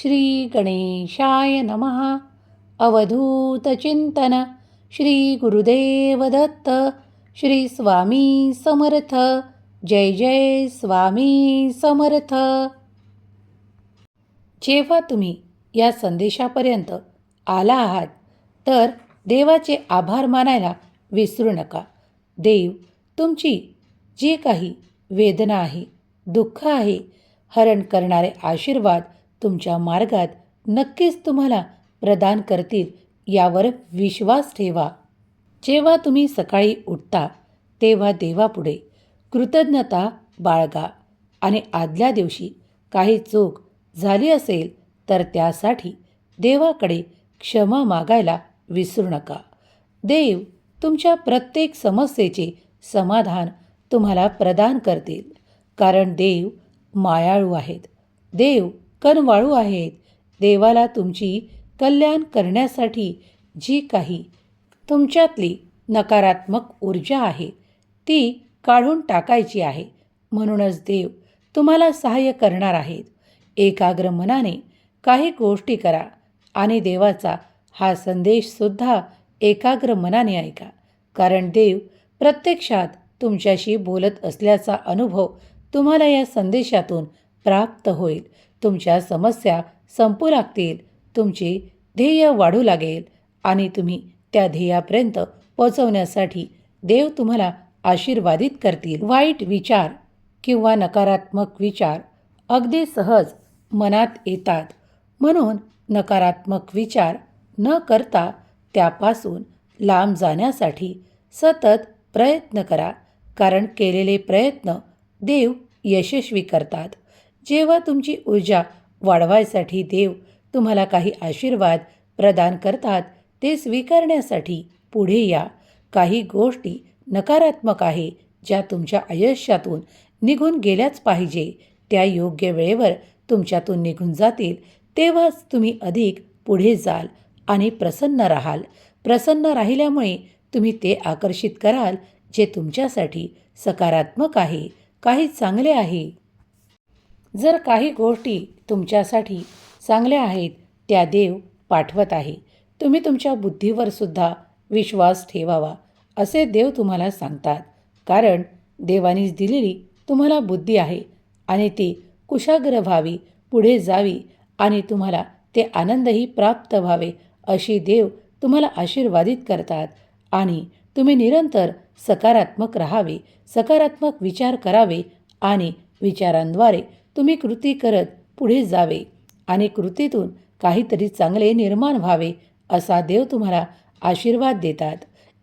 श्री गणेशाय नमः अवधूतचिंतन श्री गुरुदेव दत्त। श्री स्वामी समर्थ। जय जय स्वामी समर्थ। जेव्हा तुम्ही या संदेशापर्यंत आला आहात तर देवाचे आभार मानायला विसरू नका. देव तुमची जी काही वेदना आहे दुःख आहे हरण करणारे आशीर्वाद तुमच्या मार्गात नक्कीच तुम्हाला प्रदान करतील यावर विश्वास ठेवा. जेव्हा तुम्ही सकाळी उठता तेव्हा देवापुढे कृतज्ञता बाळगा आणि आदल्या दिवशी काही चूक झाली असेल तर त्यासाठी देवाकडे क्षमा मागायला विसरू नका. देव तुमच्या प्रत्येक समस्येचे समाधान तुम्हाला प्रदान करतील कारण देव मायाळू आहेत. देव कनवाळू आहेत. देवाला तुमची कल्याण करण्यासाठी जी काही तुमच्यातली नकारात्मक ऊर्जा आहे ती काढून टाकायची आहे. म्हणूनच देव तुम्हाला सहाय्य करणार आहेत. एकाग्र मनाने काही गोष्टी करा आणि देवाचा हा संदेशसुद्धा एकाग्र मनाने ऐका. कारण देव प्रत्यक्षात तुमच्याशी बोलत असल्याचा अनुभव तुम्हाला या संदेशातून प्राप्त होईल. तुमच्या समस्या संपू लागतील. तुमचे ध्येय वाढू लागेल. आणि तुम्ही त्या ध्येयापर्यंत पोचवण्यासाठी देव तुम्हाला आशीर्वादित करतील. वाईट विचार किंवा नकारात्मक विचार अगदी सहज मनात येतात. म्हणून नकारात्मक विचार न करता त्यापासून लांब जाण्यासाठी सतत प्रयत्न करा. कारण केलेले प्रयत्न देव यशस्वी करतात. जेव्हा तुमची ऊर्जा वाढवायसाठी देव तुम्हाला काही आशीर्वाद प्रदान करतात ते स्वीकारण्यासाठी पुढे या. काही गोष्टी नकारात्मक आहे ज्या तुमच्या आयुष्यातून निघून गेल्याच पाहिजे. त्या योग्य वेळेवर तुमच्यातून निघून जातील तेव्हाच तुम्ही अधिक पुढे जाल आणि प्रसन्न राहाल. प्रसन्न राहिल्यामुळे तुम्ही ते आकर्षित कराल जे तुमच्यासाठी सकारात्मक आहे. काही चांगले आहे. जर काही गोष्टी तुमच्यासाठी चांगल्या आहेत त्या देव पाठवत आहे. तुम्ही तुमच्या बुद्धीवर सुद्धा विश्वास ठेवावा असे देव तुम्हाला सांगतात. कारण देवानीच दिलेली तुम्हाला बुद्धी आहे आणि ती कुशाग्र व्हावी पुढे जावी आणि तुम्हाला ते आनंदही प्राप्त व्हावे अशी देव तुम्हाला आशीर्वादित करतात. आणि तुम्ही निरंतर सकारात्मक राहावे सकारात्मक विचार करावे आणि विचारांद्वारे तुम्ही कृती करत पुढे जावे आणि कृतीतून काहीतरी चांगले निर्माण व्हावे असा देव तुम्हाला आशीर्वाद देतात.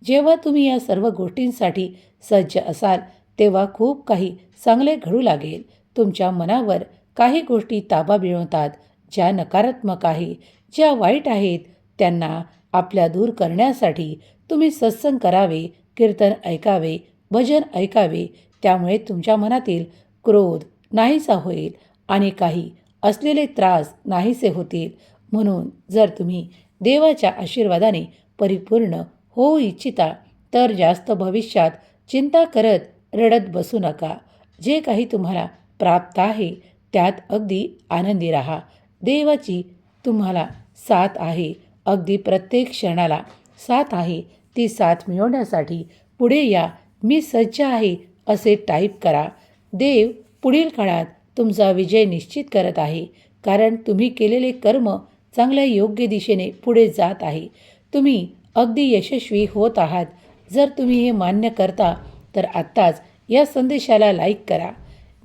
जेव्हा तुम्ही या सर्व गोष्टींसाठी सज्ज असाल तेव्हा खूप काही चांगले घडू लागेल. तुमच्या मनावर काही गोष्टी ताबा मिळवतात ज्या नकारात्मक आहे ज्या वाईट आहेत त्यांना आपल्या दूर करण्यासाठी तुम्ही सत्संग करावे कीर्तन ऐकावे भजन ऐकावे. त्यामुळे तुमच्या मनातील क्रोध नाहीसा होईल आणि काही असलेले त्रास नाहीसे होतील. म्हणून जर तुम्ही देवाच्या आशीर्वादाने परिपूर्ण होऊ इच्छिता तर जास्त भविष्यात चिंता करत रडत बसू नका. जे काही तुम्हाला प्राप्त आहे त्यात अगदी आनंदी राहा. देवाची तुम्हाला साथ आहे. अगदी प्रत्येक क्षणाला साथ आहे. ती साथ मिळवण्यासाठी पुढे या मी सज्ज आहे असे टाईप करा. देव पुढील काळात तुमचा विजय निश्चित करत आहे. कारण तुम्ही केलेले कर्म चांगल्या योग्य दिशेने पुढे जात आहे. तुम्ही अगदी यशस्वी होत आहात. जर तुम्ही हे मान्य करता तर आत्ताच या संदेशाला लाईक करा.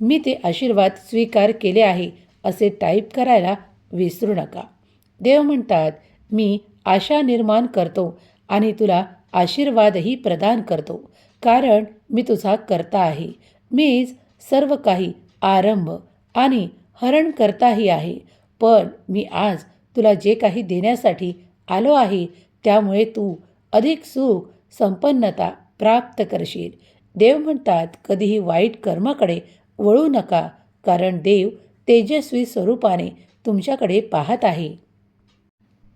मी ते आशीर्वाद स्वीकार केले आहे असे टाईप करायला विसरू नका. देव म्हणतात मी आशा निर्माण करतो आणि तुला आशीर्वादही प्रदान करतो. कारण मी तुझा करता आहे. मीच सर्व काही आरंभ आणि हरण करताही आहे. पण मी आज तुला जे काही देण्यासाठी आलो आहे त्यामुळे तू अधिक सुख संपन्नता प्राप्त करशील. देव म्हणतात कधीही वाईट कर्माकडे वळू नका कारण देव तेजस्वी स्वरूपाने तुमच्याकडे पाहत आहे.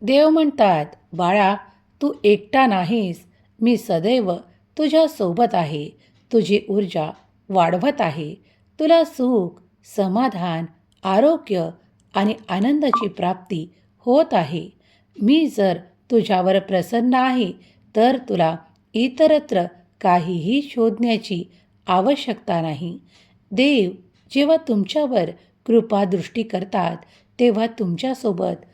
देव म्हणतात बाळा तू एकटा नाहीस मी सदैव तुझ्यासोबत आहे. तुझी ऊर्जा वाढवत आहे. तुला सुख समाधान आरोग्य आणि आनंदाची प्राप्ती होत आहे. मी जर तुझ्यावर प्रसन्न आहे तर तुला इतरत्र काहीही शोधण्याची आवश्यकता नाही. देव जेव्हा तुमच्यावर कृपादृष्टी करतात तेव्हा तुमच्यासोबत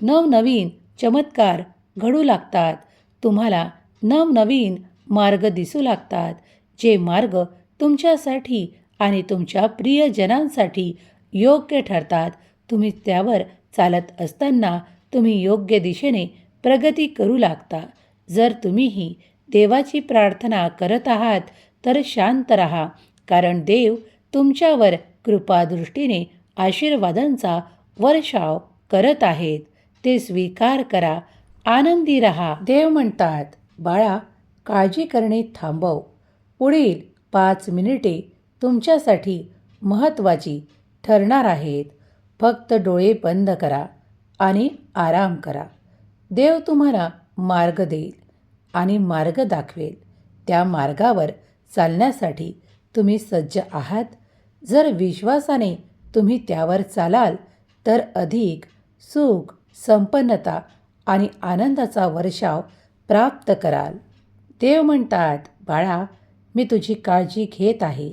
नवनवीन चमत्कार घडू लागतात. तुम्हाला नवनवीन मार्ग दिसू लागतात. जे मार्ग तुमच्यासाठी आणि तुमच्या प्रियजनांसाठी योग्य ठरतात. तुम्ही त्यावर चालत असताना तुम्ही योग्य दिशेने प्रगती करू लागता. जर तुम्हीही देवाची प्रार्थना करत आहात तर शांत राहा कारण देव तुमच्यावर कृपादृष्टीने आशीर्वादांचा वर्षाव करत आहेत. ते स्वीकार करा आनंदी रहा. देव म्हणतात बाळा काळजी करणे थांबव. पुढील पाच मिनिटे तुमच्यासाठी महत्त्वाची ठरणार आहेत. फक्त डोळे बंद करा आणि आराम करा. देव तुम्हाला मार्ग देईल आणि मार्ग दाखवेल. त्या मार्गावर चालण्यासाठी तुम्ही सज्ज आहात. जर विश्वासाने तुम्ही त्यावर चालाल तर अधिक सुख संपन्नता आणि आनंदाचा वर्षाव प्राप्त कराल. देव म्हणतात बाळा मी तुझी काळजी घेत आहे.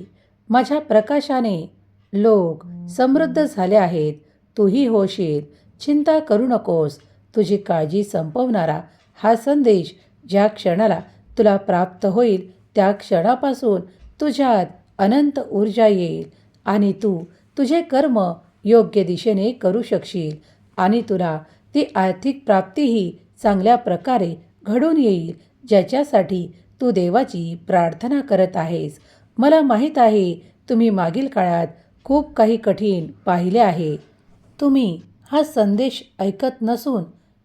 माझ्या प्रकाशाने लोक समृद्ध झाले आहेत. तूही होशील. चिंता करू नकोस. तुझी काळजी संपवणारा हा संदेश ज्या क्षणाला तुला प्राप्त होईल त्या क्षणापासून तुझ्यात अनंत ऊर्जा येईल आणि तू तुझे कर्म योग्य दिशेने करू शकशील आणि तुला ती आर्थिक प्राप्तीही चांगल्या प्रकारे घडून येईल ज्याच्यासाठी तू देवाची प्रार्थना करत आहेस. मला माहीत आहे तुम्ही मागील काळात खूप काही कठीण पाहिले आहे. तुम्ही हा संदेश ऐकत नसून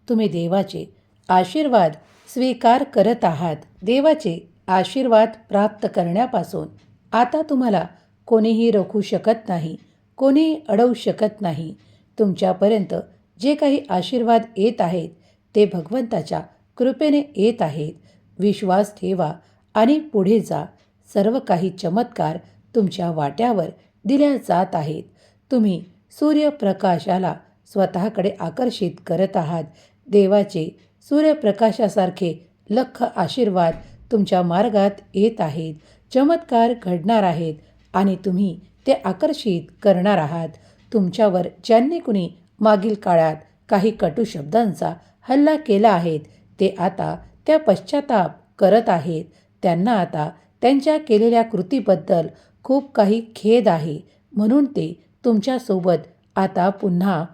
तुम्ही देवाचे आशीर्वाद स्वीकार करत आहात. देवाचे आशीर्वाद प्राप्त करण्यापासून आता तुम्हाला कोणीही रोखू शकत नाही कोणीही अडवू शकत नाही. तुमच्यापर्यंत जे काही आशीर्वाद येत आहेत ते भगवंताच्या कृपेने येत आहेत. विश्वास ठेवा आणि पुढे जा. सर्व काही चमत्कार तुमच्या वाट्यावर दिल्या जात आहेत. तुम्ही सूर्यप्रकाशाला स्वतःकडे आकर्षित करत आहात. देवाचे सूर्यप्रकाशासारखे लख आशीर्वाद तुमच्या मार्गात येत आहेत. चमत्कार घडणार आहेत आणि तुम्ही ते आकर्षित करणार आहात. तुमच्यावर ज्यांनी कुणी मागील काळात काही कटू शब्दांचा हल्ला केला आहेत ते आता त्या पश्चाताप करत आहेत. त्यांना आता त्यांच्या केलेल्या कृतीबद्दल खूप काही खेद आहे. म्हणून ते तुमच्यासोबत आता पुन्हा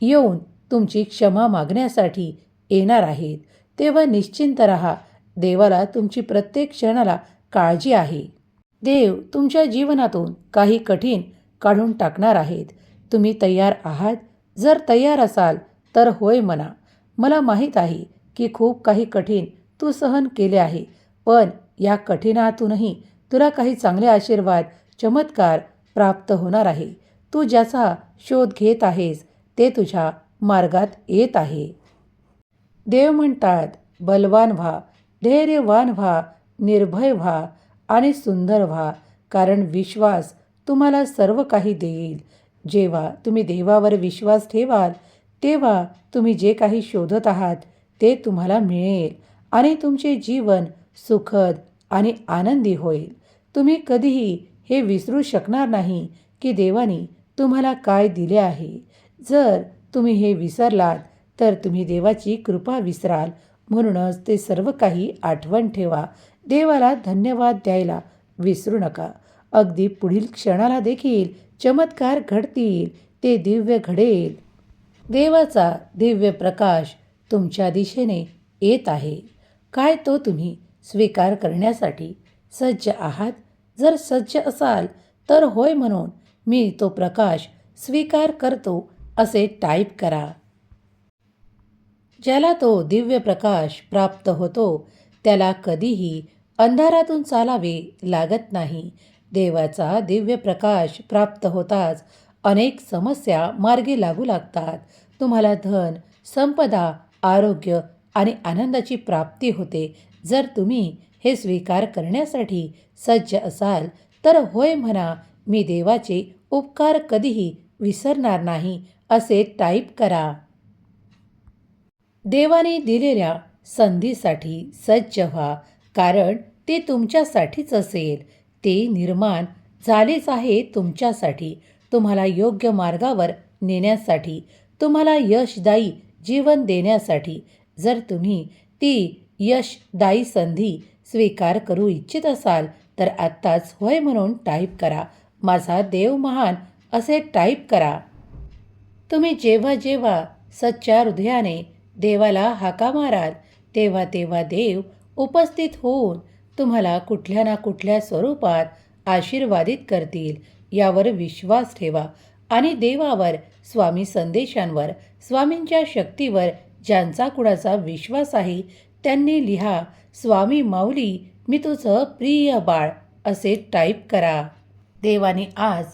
येऊन तुमची क्षमा मागण्यासाठी येणार आहेत. तेव्हा निश्चिंत राहा. देवाला तुमची प्रत्येक क्षणाला काळजी आहे. देव तुमच्या जीवनातून काही कठीण काढून टाकणार आहेत. तुम्ही तयार आहात. जर तयार असाल तर होय म्हणा. मला माहीत आहे की खूप काही कठीण तू सहन केले आहे. पण या कठीणातूनही तुला काही चांगले आशीर्वाद चमत्कार प्राप्त होणार आहे. तू ज्याचा शोध घेत आहेस ते तुझ्या मार्गात येत आहे. देव म्हणतात बलवान व्हा धैर्यवान व्हा निर्भय व्हा आणि सुंदर व्हा कारण विश्वास तुम्हाला सर्व काही देईल. जेव्हा तुम्ही देवावर विश्वास ठेवाल तेव्हा तुम्ही जे काही शोधत आहात ते तुम्हाला मिळेल आणि तुमचे जीवन सुखद आणि आनंदी होईल. तुम्ही कधीही हे विसरू शकणार नाही की देवाने तुम्हाला काय दिले आहे. जर तुम्ही हे विसरलात तर तुम्ही देवाची कृपा विसराल. म्हणूनच ते सर्व काही आठवण ठेवा. देवाला धन्यवाद द्यायला विसरू नका. अगदी पुढील क्षणाला देखील चमत्कार घडतील ते दिव्य घडेल. देवाचा दिव्य प्रकाश तुमच्या दिशेने येत आहे. काय तो तुम्ही स्वीकार करण्यासाठी सज्ज आहात? जर सज्ज असाल तर होय म्हणून मी तो प्रकाश स्वीकार करतो असे टाईप करा. ज्याला तो दिव्य प्रकाश प्राप्त होतो त्याला कधीही अंधारातून चालावे लागत नाही. देवाचा दिव्य प्रकाश प्राप्त होताच अनेक समस्या मार्गी लागू लागतात. तुम्हाला धन संपदा आरोग्य आणि आनंदाची प्राप्ती होते. जर तुम्ही हे स्वीकार करण्यासाठी सज्ज असाल तर होय म्हणा मी देवाचे उपकार कधीही विसरणार नाही असे टाईप करा. देवाने दिलेल्या संधीसाठी सज्ज व्हा कारण ते तुमच्यासाठीच असेल. ते निर्माण झालेच आहे तुमच्यासाठी. तुम्हाला योग्य मार्गावर नेण्यासाठी तुम्हाला यशदायी जीवन देण्यासाठी जर तुम्ही ती यशदायी संधी स्वीकार करू इच्छित असाल तर आत्ताच होय म्हणून टाईप करा. माझा देव महान असे टाईप करा. तुम्ही जेव्हा जेव्हा सच्च्या हृदयाने देवाला हाका माराल तेव्हा तेव्हा देव उपस्थित होऊन तुम्हाला कुठल्या ना कुठल्या स्वरूपात आशीर्वादित करतील. यावर विश्वास ठेवा. आणि देवावर स्वामी संदेशांवर स्वामींच्या शक्तीवर ज्यांचा कुणाचा विश्वास आहे त्यांनी लिहा स्वामी माऊली मी तुझं प्रिय बाळ असे टाईप करा. देवाने आज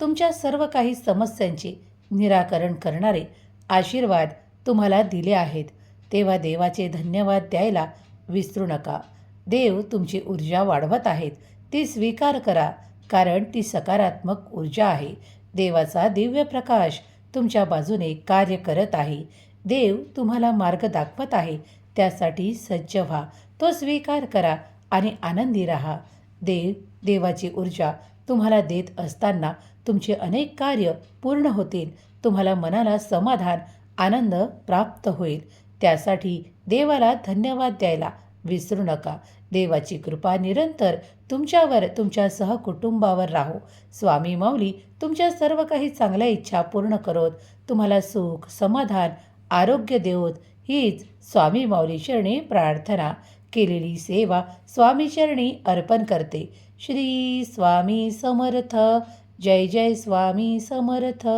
तुमच्या सर्व काही समस्यांचे निराकरण करणारे आशीर्वाद तुम्हाला दिले आहेत. तेव्हा देवाचे धन्यवाद द्यायला विसरू नका. देव तुमची ऊर्जा वाढवत आहेत. ती स्वीकार करा कारण ती सकारात्मक ऊर्जा आहे. देवाचा दिव्य प्रकाश तुमच्या बाजूने कार्य करत आहे. देव तुम्हाला मार्ग दाखवत आहे. त्यासाठी सज्ज व्हा. तो स्वीकार करा आणि आनंदी राहा. देव देवाची ऊर्जा तुम्हाला देत असताना तुमचे अनेक कार्य पूर्ण होतील. तुम्हाला मनाला समाधान आनंद प्राप्त होईल. त्यासाठी देवाला धन्यवाद द्यायला विसरू नका. देवाची कृपा निरंतर तुमच्यावर तुमच्या सहकुटुंबावर राहो. स्वामी माऊली तुमच्या सर्व काही चांगल्या इच्छा पूर्ण करोत. तुम्हाला सुख समाधान आरोग्य देवोत. हीच स्वामी माऊली चरणी प्रार्थना. केलेली सेवा स्वामी चरणी अर्पण करते. श्री स्वामी समर्थ. जय जय स्वामी समर्थ.